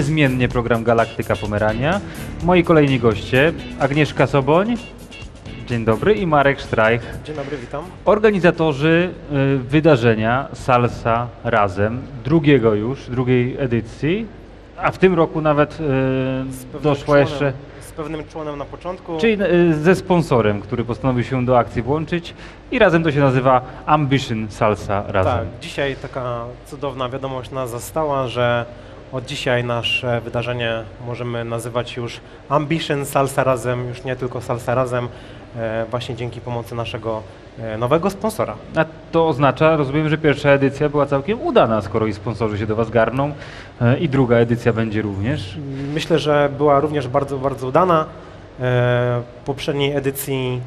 niezmiennie program Galaktyka Pomerania. Moi kolejni goście Agnieszka Soboń, dzień dobry, i Marek Sztrajch, Dzień dobry, witam. organizatorzy y, wydarzenia Salsa Razem, drugiego już, drugiej edycji, a w tym roku nawet y, doszła jeszcze, Z pewnym członem na początku. czyli y, ze sponsorem, który postanowił się do akcji włączyć i razem to się nazywa Ambition Salsa Razem. Tak, dzisiaj taka cudowna wiadomość nas zastała, że od dzisiaj nasze wydarzenie możemy nazywać już Ambition Salsa Razem, już nie tylko Salsa Razem, e, właśnie dzięki pomocy naszego e, nowego sponsora. A to oznacza, rozumiem, że pierwsza edycja była całkiem udana, skoro i sponsorzy się do Was garną e, i druga edycja będzie również. Myślę, że była również bardzo, bardzo udana. W poprzedniej edycji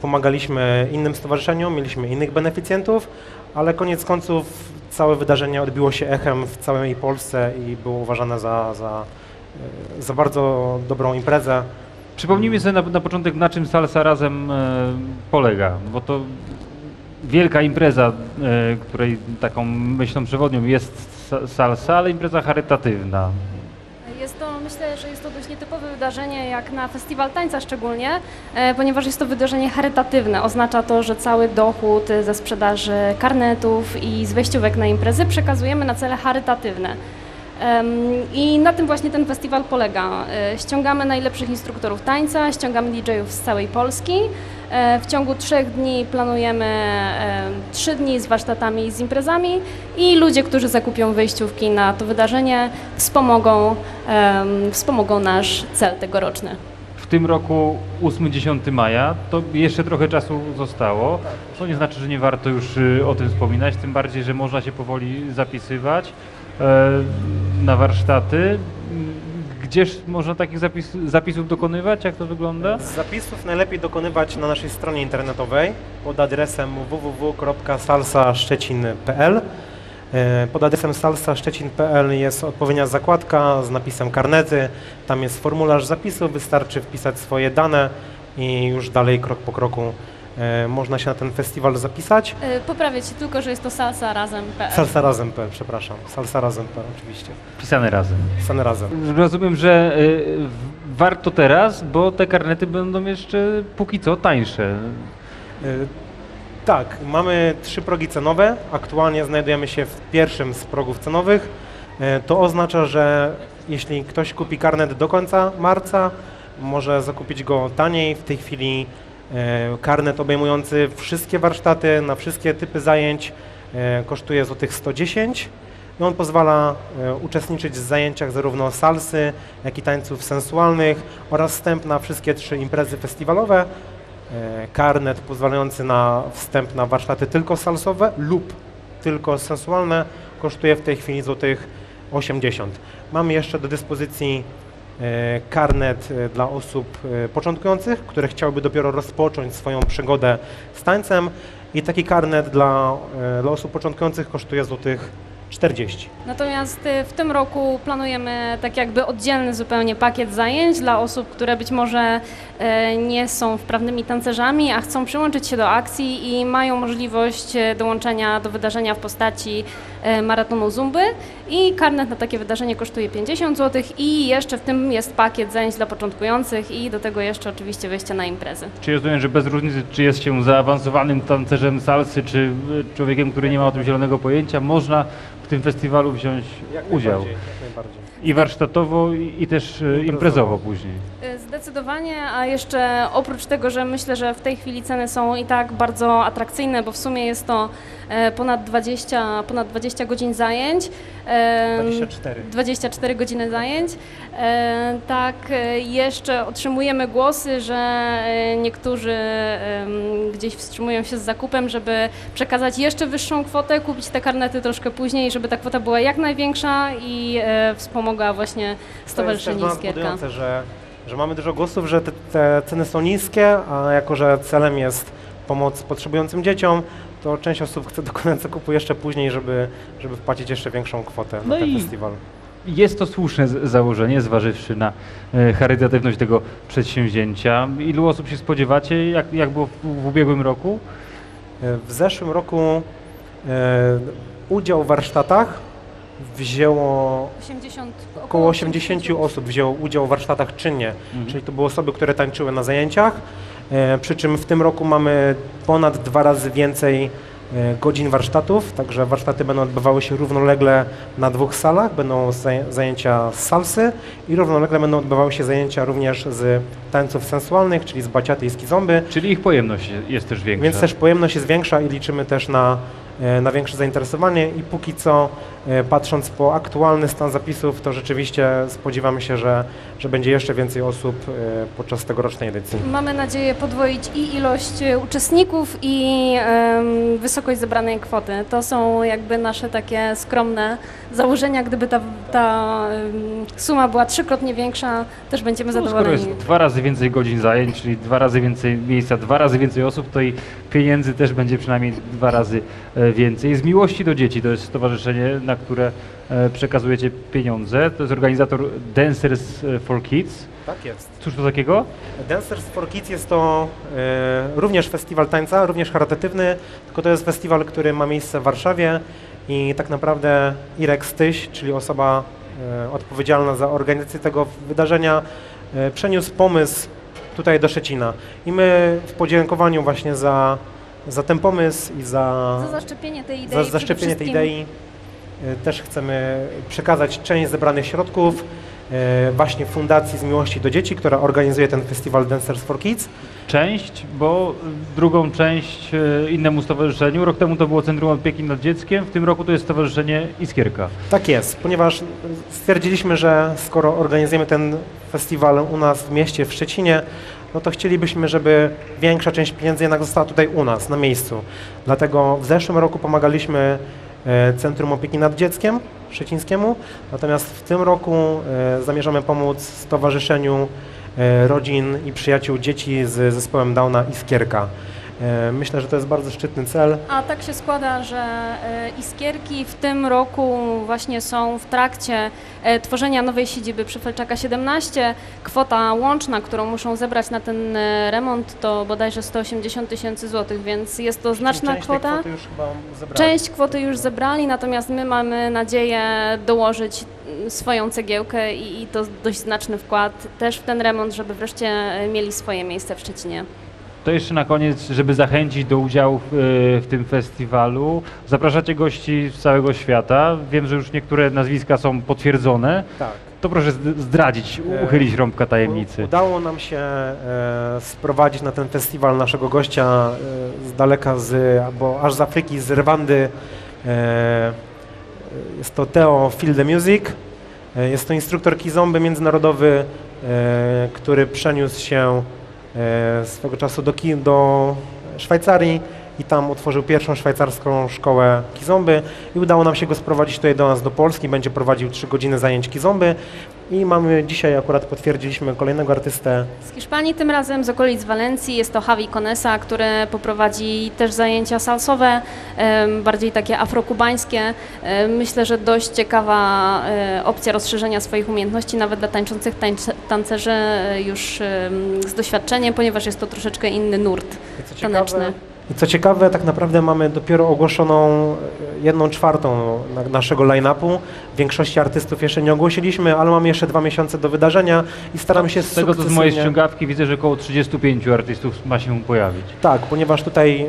pomagaliśmy innym stowarzyszeniom, mieliśmy innych beneficjentów, ale koniec końców całe wydarzenie odbiło się echem w całej Polsce i było uważane za, za, e, za bardzo dobrą imprezę. Przypomnijmy sobie na, na początek, na czym Salsa Razem e, polega, bo to wielka impreza, e, której taką myślą przewodnią jest sa- salsa, ale impreza charytatywna. Jest to, myślę, że jest to dość nietypowe wydarzenie, jak na festiwal tańca szczególnie, e, ponieważ jest to wydarzenie charytatywne. Oznacza to, że cały dochód ze sprzedaży karnetów i z wejściówek na imprezy przekazujemy na cele charytatywne. I na tym właśnie ten festiwal polega. E, Ściągamy najlepszych instruktorów tańca, ściągamy DJ-ów z całej Polski. E, W ciągu trzech dni planujemy trzy dni z warsztatami i z imprezami i ludzie, którzy zakupią wejściówki na to wydarzenie wspomogą, wspomogą nasz cel tegoroczny. W tym roku 8-10 maja, to jeszcze trochę czasu zostało, co nie znaczy, że nie warto już y, o tym wspominać, tym bardziej, że można się powoli zapisywać e, na warsztaty. Gdzież można takich zapis, zapisów dokonywać? Jak to wygląda? Zapisów najlepiej dokonywać na naszej stronie internetowej pod adresem www.salsaszczecin.pl. E, Pod adresem salsaszczecin.pl jest odpowiednia zakładka z napisem karnety. Tam jest formularz zapisu, wystarczy wpisać swoje dane i już dalej krok po kroku można się na ten festiwal zapisać. E, Poprawię Ci tylko, że jest to salsa razem.pl. Salsa razem.pl, przepraszam. Salsa razem.pl oczywiście. Pisane razem. Same razem. Rozumiem, że w- warto teraz, bo te karnety będą jeszcze póki co tańsze. Tak, mamy trzy progi cenowe. Aktualnie znajdujemy się w pierwszym z progów cenowych. To oznacza, że jeśli ktoś kupi karnet do końca marca, może zakupić go taniej. W tej chwili karnet obejmujący wszystkie warsztaty na wszystkie typy zajęć y, kosztuje złotych 110 i on pozwala y, uczestniczyć w zajęciach zarówno salsy, jak i tańców sensualnych oraz wstęp na wszystkie trzy imprezy festiwalowe e, karnet pozwalający na wstęp na warsztaty tylko salsowe lub tylko sensualne kosztuje w tej chwili złotych 80. Mamy jeszcze do dyspozycji e, karnet e, dla osób e, początkujących, które chciałyby dopiero rozpocząć swoją przygodę z tańcem i taki karnet dla, e, dla osób początkujących kosztuje złotych 40. Natomiast w tym roku planujemy tak jakby oddzielny zupełnie pakiet zajęć dla osób, które być może e, nie są wprawnymi tancerzami, a chcą przyłączyć się do akcji i mają możliwość e, dołączenia do wydarzenia w postaci e, maratonu Zumby i karnet na takie wydarzenie kosztuje 50 zł i jeszcze w tym jest pakiet zajęć dla początkujących i do tego jeszcze oczywiście wejście na imprezy. Czy rozumiem, że bez różnicy, czy jest się zaawansowanym tancerzem salsy, czy człowiekiem, który nie ma o tym zielonego pojęcia, można w tym festiwalu wziąć udział. najbardziej, Jak najbardziej. I warsztatowo, i, i też Imprezowo. imprezowo później. Zdecydowanie, a jeszcze oprócz tego, że myślę, że w tej chwili ceny są i tak bardzo atrakcyjne, bo w sumie jest to e, ponad 20, ponad 20 godzin zajęć. e, 24. 24 godziny zajęć. E, tak, e, jeszcze otrzymujemy głosy, że niektórzy gdzieś wstrzymują się z zakupem, żeby przekazać jeszcze wyższą kwotę, kupić te karnety troszkę później, żeby ta kwota była jak największa i wspomogła właśnie To jest też Stowarzyszenie Iskierka. Że, mamy dużo głosów, że te, te ceny są niskie, a jako, że celem jest pomoc potrzebującym dzieciom, to część osób chce dokonać zakupu jeszcze później, żeby, żeby wpłacić jeszcze większą kwotę No na ten festiwal. Jest to słuszne założenie, zważywszy na e, charytatywność tego przedsięwzięcia. Ilu osób się spodziewacie, jak, jak było w, w ubiegłym roku? E, W zeszłym roku e, udział w warsztatach wzięło 80, około 80 osób wzięło udział w warsztatach czynnie, czyli to były osoby, które tańczyły na zajęciach. E, przy czym w tym roku mamy ponad dwa razy więcej e, godzin warsztatów, także warsztaty będą odbywały się równolegle na dwóch salach. Będą zaj- zajęcia z salsy i równolegle będą odbywały się zajęcia również z tańców sensualnych, czyli z baciaty i z kizomby. Czyli ich pojemność jest też większa. Więc też pojemność jest większa i liczymy też na, na większe zainteresowanie i póki co e, patrząc po aktualny stan zapisów, to rzeczywiście spodziewamy się, że, że będzie jeszcze więcej osób e, podczas tegorocznej edycji. Mamy nadzieję podwoić i ilość e, uczestników i wysokość zebranej kwoty. To są jakby nasze takie skromne założenia. Gdyby ta, ta suma była trzykrotnie większa, też będziemy No, skoro zadowoleni. jest dwa razy więcej godzin zajęć, czyli dwa razy więcej miejsca, dwa razy więcej osób, to i pieniędzy też będzie przynajmniej dwa razy e, więcej. Z miłości do dzieci to jest stowarzyszenie, na które e, przekazujecie pieniądze. To jest organizator Dancers for Kids. Tak jest. Cóż to takiego? Dancers for Kids jest to e, również festiwal tańca, również charytatywny, tylko to jest festiwal, który ma miejsce w Warszawie i tak naprawdę Irek Styś, czyli osoba e, odpowiedzialna za organizację tego wydarzenia, e, przeniósł pomysł tutaj do Szczecina. I my w podziękowaniu właśnie za, za ten pomysł i za, Za zaszczepienie tej idei. za zaszczepienie tej idei e, też chcemy przekazać część zebranych środków właśnie Fundacji z Miłości do Dzieci, która organizuje ten festiwal Dancers for Kids. Część, bo drugą część e, innemu stowarzyszeniu. Rok temu to było Centrum Opieki nad Dzieckiem, w tym roku to jest Stowarzyszenie Iskierka. Tak jest, ponieważ stwierdziliśmy, że skoro organizujemy ten festiwal u nas w mieście, w Szczecinie, no to chcielibyśmy, żeby większa część pieniędzy jednak została tutaj u nas, na miejscu. Dlatego w zeszłym roku pomagaliśmy e, Centrum Opieki nad Dzieckiem Szczecińskiemu, natomiast w tym roku e, zamierzamy pomóc Stowarzyszeniu e, Rodzin i Przyjaciół Dzieci z zespołem Downa Iskierka. E, Myślę, że to jest bardzo szczytny cel. A tak się składa, że e, Iskierki w tym roku właśnie są w trakcie e, tworzenia nowej siedziby przy Felczaka 17. Kwota łączna, którą muszą zebrać na ten remont to bodajże 180 tysięcy złotych, więc jest to znaczna Część kwota. kwoty już chyba zebrali. Część kwoty już zebrali, natomiast my mamy nadzieję dołożyć mm, swoją cegiełkę i, to dość znaczny wkład też w ten remont, żeby wreszcie mieli swoje miejsce w Szczecinie. To jeszcze na koniec, żeby zachęcić do udziału w, e, w tym festiwalu. Zapraszacie gości z całego świata. Wiem, że już niektóre nazwiska są potwierdzone. Tak. To proszę zd- zdradzić, E, uchylić rąbka tajemnicy. Udało nam się e, sprowadzić na ten festiwal naszego gościa e, z daleka, z, albo aż z Afryki, z Rwandy. Jest to Theo Feel the Music. Jest to instruktor kizomby międzynarodowy, który przeniósł się swego czasu do, do Szwajcarii i tam otworzył pierwszą szwajcarską szkołę kizomby i udało nam się go sprowadzić tutaj do nas do Polski. Będzie prowadził 3 godziny zajęć kizomby i mamy dzisiaj akurat potwierdziliśmy kolejnego artystę. Z Hiszpanii tym razem z okolic Walencji jest to Javi Conesa, który poprowadzi też zajęcia salsowe, bardziej takie afrokubańskie. Myślę, że dość ciekawa e, opcja rozszerzenia swoich umiejętności nawet dla tańczących tancerzy e, już z doświadczeniem, ponieważ jest to troszeczkę inny nurt taneczny. ciekawe, i co ciekawe, tak naprawdę mamy dopiero ogłoszoną e, jedną czwartą na- naszego line-upu. Większości artystów jeszcze nie ogłosiliśmy, ale mamy jeszcze dwa miesiące do wydarzenia i staramy się Z tego co z mojej ściągawki widzę, że około 35 artystów ma się pojawić. Tak, ponieważ tutaj e,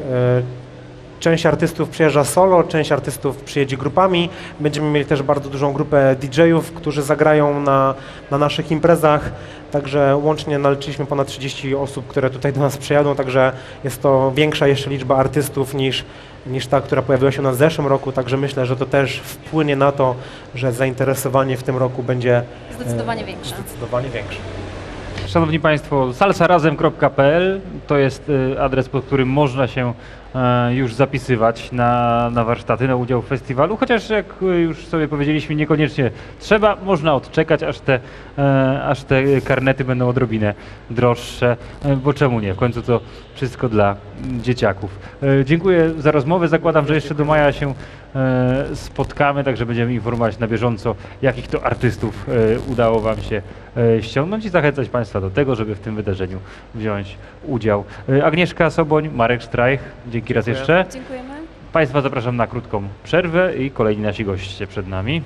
część artystów przyjeżdża solo, część artystów przyjedzie grupami. Będziemy mieli też bardzo dużą grupę DJ-ów, którzy zagrają na, na naszych imprezach. Także łącznie naliczyliśmy ponad 30 osób, które tutaj do nas przyjadą, także jest to większa jeszcze liczba artystów niż, niż ta, która pojawiła się w zeszłym roku. Także myślę, że to też wpłynie na to, że zainteresowanie w tym roku będzie Zdecydowanie e, większe. Zdecydowanie większe. Szanowni Państwo, salsarazem.pl to jest y, adres, pod którym można się e, już zapisywać na, na warsztaty, na udział w festiwalu, chociaż jak y, już sobie powiedzieliśmy, niekoniecznie trzeba, można odczekać, aż te, e, aż te karnety będą odrobinę droższe, e, bo czemu nie, w końcu to wszystko dla mm, dzieciaków. Dziękuję za rozmowę, zakładam, że jeszcze do maja się spotkamy, także będziemy informować na bieżąco, jakich to artystów e, udało Wam się e, ściągnąć i zachęcać Państwa do tego, żeby w tym wydarzeniu wziąć udział. E, Agnieszka Soboń, Marek Strajch, dzięki raz Dziękuję. jeszcze. Dziękujemy. Państwa zapraszam na krótką przerwę i kolejni nasi goście przed nami.